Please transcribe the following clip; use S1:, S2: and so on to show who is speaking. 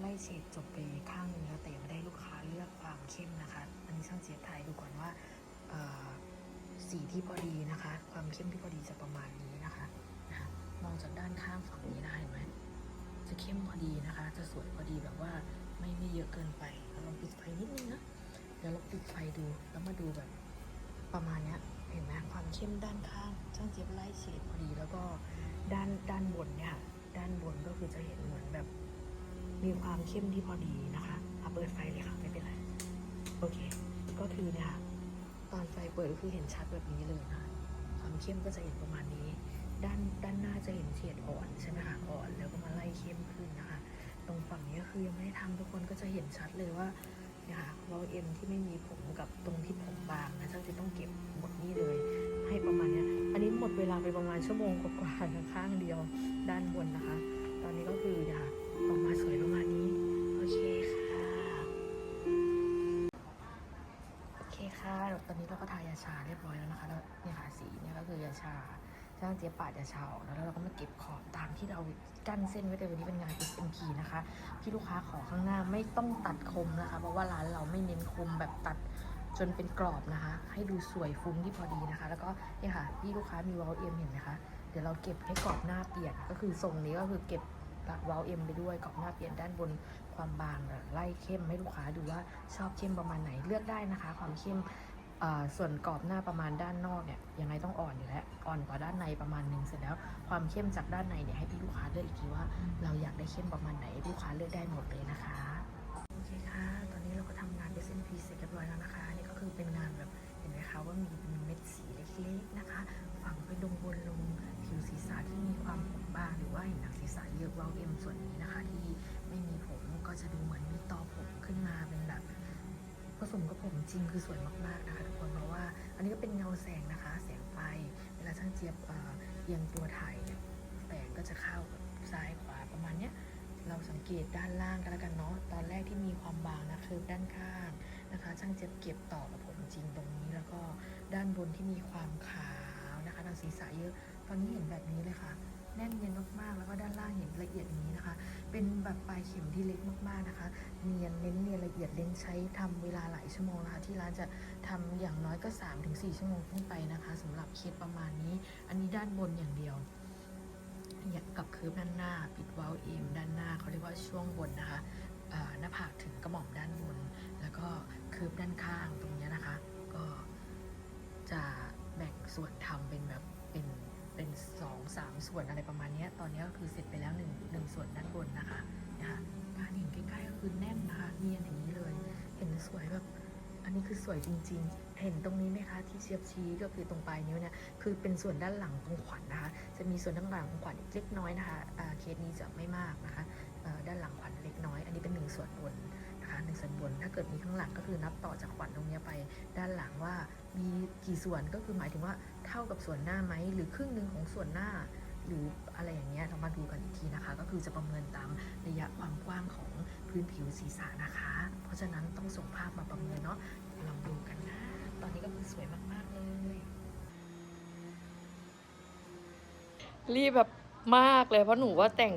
S1: ไล่เฉดจบไปข้างหนึงแล้วแต่ยังไม่ได้ลูกค้าเลือกความเข้มนะคะ อันนี้ช่างเจี๊ยบถ่ายดูก่อนว่าสีที่พอดีนะคะ ความเข้มที่พอดีจะประมาณนี้นะคะนะคะมองจากด้านข้างฝั่งนี้นะเห็นไหมจะเข้มพอดีนะคะ จะสวยพอดีแบบว่าไม่ไม่เยอะเกินไปเราลองปิดไฟนิดนึงนะเดี๋ยวเราปิดไฟดูแล้วมาดูแบบประมาณนี้เห็นไหมความเข้มด้านข้างช่างเจี๊ยบไล่เฉดพอดีแล้วก็ด้านด้านบนเนี่ยค่ะด้านบนก็คือจะเห็นเหมือนแบบ มีความเข้มที่พอดีนะคะเอาเปิดไฟเลยค่ะ ไม่เป็นไร โอเค ก็คือเนะคะตอนไฟเปิดก็คือเห็นชัดแบบนี้เลยนะความเข้มก็จะเห็นประมาณนี้ ด้านด้านหน้าจะเห็นเฉดอ่อนใช่ไหมคะอ่อนแล้วก็มาไล่เข้มขึ้นนะคะ ตรงฝั่งนี้ก็คือยังไม่ได้ทำทุกคนก็จะเห็นชัดเลยว่าเนี่ยค่ะวอลเอ็มที่ไม่มีผมกับตรงที่ผมบางนะเจ้าจะต้องเก็บหมดนี่เลย ให้ประมาณนี้อันนี้หมดเวลาไปประมาณชั่วโมงกว่าๆข้างเดียวด้านบนนะคะ ตอนนี้ก็คือเนี่ยค่ะ ออกมาสวยประมาณนี้ โอเคค่ะ โอเคค่ะตอนนี้เราก็ทายาชาเรียบร้อยแล้วนะคะ แล้วเนี่ยค่ะสีเนี่ยก็คือยาชาช่างเจี๊ยบปาดยาชาออกแล้วเราก็มาเก็บขอบตามที่เรากั้นเส้นไว้แต่วันนี้เป็นงาน SMP นะคะพี่ลูกค้าขอข้างหน้าไม่ต้องตัดคมนะคะ เพราะว่าร้านเราไม่เน้นคมแบบตัดจนเป็นกรอบนะคะ ให้ดูสวยฟุ้งที่พอดีนะคะ แล้วก็เนี่ยค่ะพี่ลูกค้ามีวอลเอ็มเห็นไหมคะเดี๋ยวเราเก็บให้กรอบหน้าเปียนก็คือทรงนี้ก็คือเก็บ วอลเอ็มไปด้วยกรอบหน้าเปลี่ยนด้านบนความบางไล่เข้มให้ลูกค้าดูว่าชอบเข้มประมาณไหนเลือกได้นะคะ ความเข้มส่วนกรอบหน้าประมาณด้านนอกเนี่ยยังไงต้องอ่อนอยู่แล้วอ่อนกว่าด้านในประมาณหนึงเสร็จแล้วความเข้มจากด้านในเนี่ยให้พี่ลูกค้าเลือกอีกทีว่า เราอยากได้เข้มประมาณไหนลูกค้าเลือกได้หมดเลยนะคะโอเคค่ะ ตอนนี้เราก็ทำงาน SMP เสร็จเรียบร้อยแล้วนะคะนี่ก็คือเป็นงานแบบเห็นไหมคะว่ามีเป็นเม็ดสี จะดูเหมือนมีตอผมขึ้นมาเป็นแบบผสมกับผมจริงคือสวยมากๆนะคะทุกคนเพราะว่าอันนี้ก็เป็นเงาแสงนะคะแสงไฟ เวลาช่างเจี๊ยบเอียงตัวถ่ายเนี่ยแสงก็จะเข้าซ้ายขวาประมาณเนี้ยเราสังเกตด้านล่างกันแล้วกันเนาะตอนแรกที่มีความบางนะคือด้านข้างนะคะ ช่างเจ็บเก็บต่อกับผมจริงตรงนี้แล้วก็ด้านบนที่มีความขาวนะคะทางศีรษะเยอะ ตอนนี้เห็นแบบนี้เลยค่ะ แน่นเนียนมากๆแล้วก็ด้านล่างเห็นละเอียด เป็นแบบปลายเข็มที่เล็กมากๆนะคะ เนียนเน้นเนียนละเอียดเน้นใช้ทำเวลาหลายชั่วโมงนะคะ ที่ร้านจะทำอย่างน้อยก็ 3-4 ชั่วโมงขึ้นไปนะคะสำหรับเคสประมาณนี้ อันนี้ด้านบนอย่างเดียวยกับคิร์ฟด้านหน้า ปิดวาล์วเอมด้านหน้าเขาเรียกว่าช่วงบนนะคะหน้าผากถึงกระหม่อมด้านบน แล้วก็คิร์ฟด้านข้างตรงนี้นะคะ ก็จะแบ่งส่วนทำเป็นแบบเป็นเป็นสองสามส่วนอะไรประมาณนี้ตอนนี้ก็คือเสร็จไปแล้ว ส่วนด้านบนนะคะนะคะการเห็นใกล้ๆก็คือแน่นนะคะเนียนอย่างนี้เลย เห็นสวยแบบ อันนี้คือสวยจริง ๆ เห็นตรงนี้ไหมคะที่เชียบชี้ก็คือตรงปลายนิ้วเนี่ยคือเป็นส่วนด้านหลังตรงขวัญนะคะ จะมีส่วนด้านหลังของขวัญเล็กน้อยนะคะเคสนี้จะไม่มากนะคะด้านหลังขวัญเล็กน้อย อันนี้เป็นหนึ่งส่วนบนนะคะหนึ่งส่วนบน ถ้าเกิดมีข้างหลังก็คือนับต่อจากขวัญตรงนี้ไป ด้านหลังว่ามีกี่ส่วนก็คือหมายถึงว่าเท่ากับส่วนหน้าไหมหรือครึ่งหนึ่งของส่วนหน้าหรืออะไร ดูกันอีกทีนะคะ ก็คือจะประเมินตามระยะความกว้างของพื้นผิวศีรษะนะคะ เพราะฉะนั้นต้องส่งภาพมาประเมินเนาะลองดูกันนะ ตอนนี้ก็คือสวยมาก ๆ เลย
S2: รีบแบบมากเลยเพราะหนูว่าแต่ง